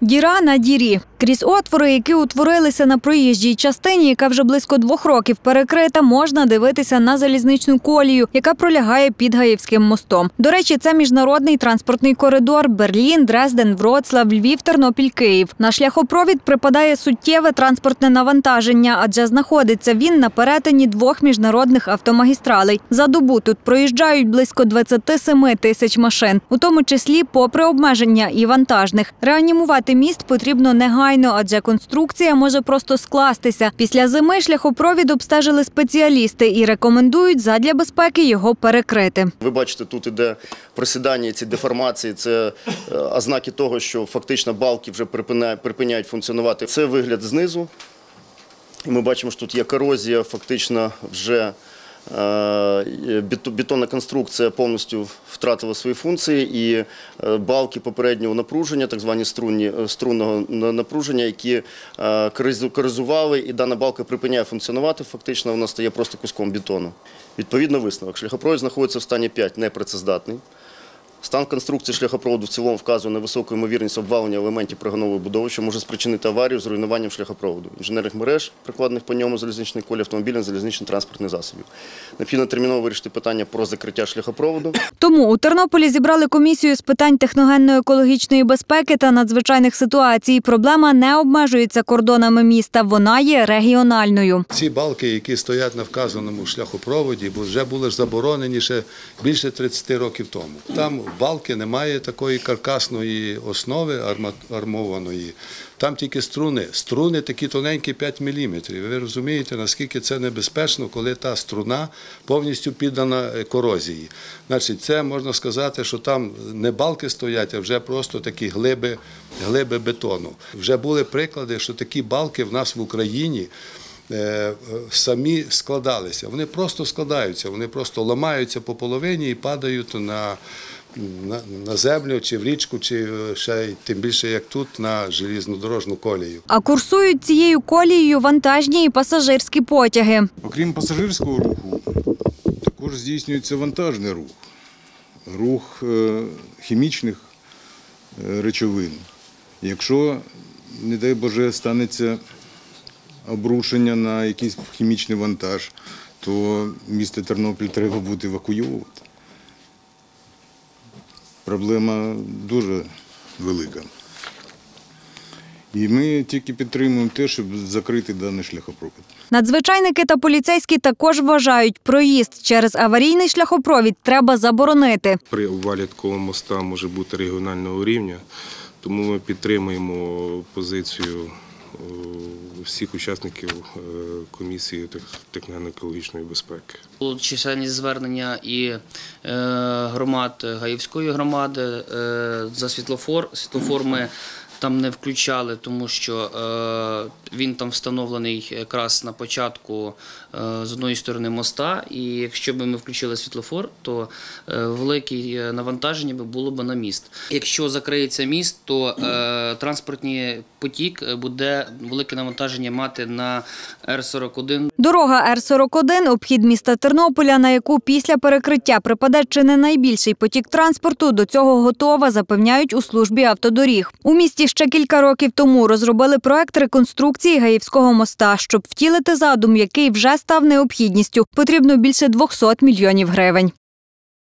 Діра на дірі. Крізь отвори, які утворилися на проїжджій частині, яка вже близько двох років перекрита, можна дивитися на залізничну колію, яка пролягає під Гаївським мостом. До речі, це міжнародний транспортний коридор Берлін, Дрезден, Вроцлав, Львів, Тернопіль, Київ. На шляхопровід припадає суттєве транспортне навантаження, адже знаходиться він на перетині двох міжнародних автомагістралей. За добу тут проїжджають близько 27 тисяч машин, у тому числі попри обмеження і вантажних. Реанімувати міст потрібно негайно, адже конструкція може просто скластися. Після зими шляхопровід обстежили спеціалісти і рекомендують задля безпеки його перекрити. Ви бачите, тут іде просідання, ці деформації, це е, ознаки того, що фактично балки вже припиняють, функціонувати. Це вигляд знизу. І ми бачимо, що тут є корозія, фактично вже бетонна конструкція повністю втратила свої функції, і е, балки попереднього напруження, так звані струнні, е, струнного напруження, які е, коризували, і дана балка припиняє функціонувати, фактично вона стає просто куском бетону. Відповідно, висновок. Шляхопровід знаходиться в стані 5, непрацездатний. Стан конструкції шляхопроводу в цілому вказує на високу ймовірність обвалення елементів пригонової будови, що може спричинити аварію з руйнуванням шляхопроводу, інженерних мереж, прикладених по ньому залізничної колі, автомобільних залізничних транспортних засобів. Необхідно терміново вирішити питання про закриття шляхопроводу. Тому у Тернополі зібрали комісію з питань техногенно-екологічної безпеки та надзвичайних ситуацій. Проблема не обмежується кордонами міста, вона є регіональною. Ці балки, які стоять на вказаному шляхопроводі, бо вже були ж заборонені ще більше 30 років тому. Там балки немає такої каркасної основи армованої. Там тільки струни. Струни такі тоненькі 5 мм. Ви розумієте, наскільки це небезпечно, коли та струна повністю піддана е, корозії. Значить, це можна сказати, що там не балки стоять, а вже просто такі глиби, глиби бетону. Вже були приклади, що такі балки в нас в Україні е, самі складалися. Вони просто складаються, вони просто ламаються по половині і падають на, на, землю чи в річку, чи ще тим більше як тут на желізнодорожну колію. А курсують цією колією вантажні і пасажирські потяги. Окрім пасажирського руху, також здійснюється вантажний рух, рух е, хімічних е, речовин. Якщо, не дай Боже, станеться обрушення на якийсь хімічний вантаж, то місто Тернопіль треба буде евакуювати. Проблема дуже велика. І ми тільки підтримуємо те, щоб закрити даний шляхопровід. Надзвичайники та поліцейські також вважають, проїзд через аварійний шляхопровід треба заборонити. при обвалі такого моста може бути регіонального рівня, тому ми підтримуємо позицію всіх учасників е, комісії тех- техногенно-екологічної безпеки. Було численні звернення і е, громад Гаївської громади е, за світлофор. Світлофор ми там не включали, тому що е, він там встановлений якраз на початку е, з одної сторони моста. І якщо б ми включили світлофор, то е, велике навантаження було б на міст. Якщо закриється міст, то транспортний потік буде велике навантаження мати на Р-41 Дорога Р-41 – обхід міста Тернополя, на яку після перекриття припаде чи не найбільший потік транспорту, до цього готова, запевняють у службі автодоріг. У місті ще кілька років тому розробили проект реконструкції Гаївського моста. Щоб втілити задум, який вже став необхідністю, потрібно більше 200 мільйонів гривень.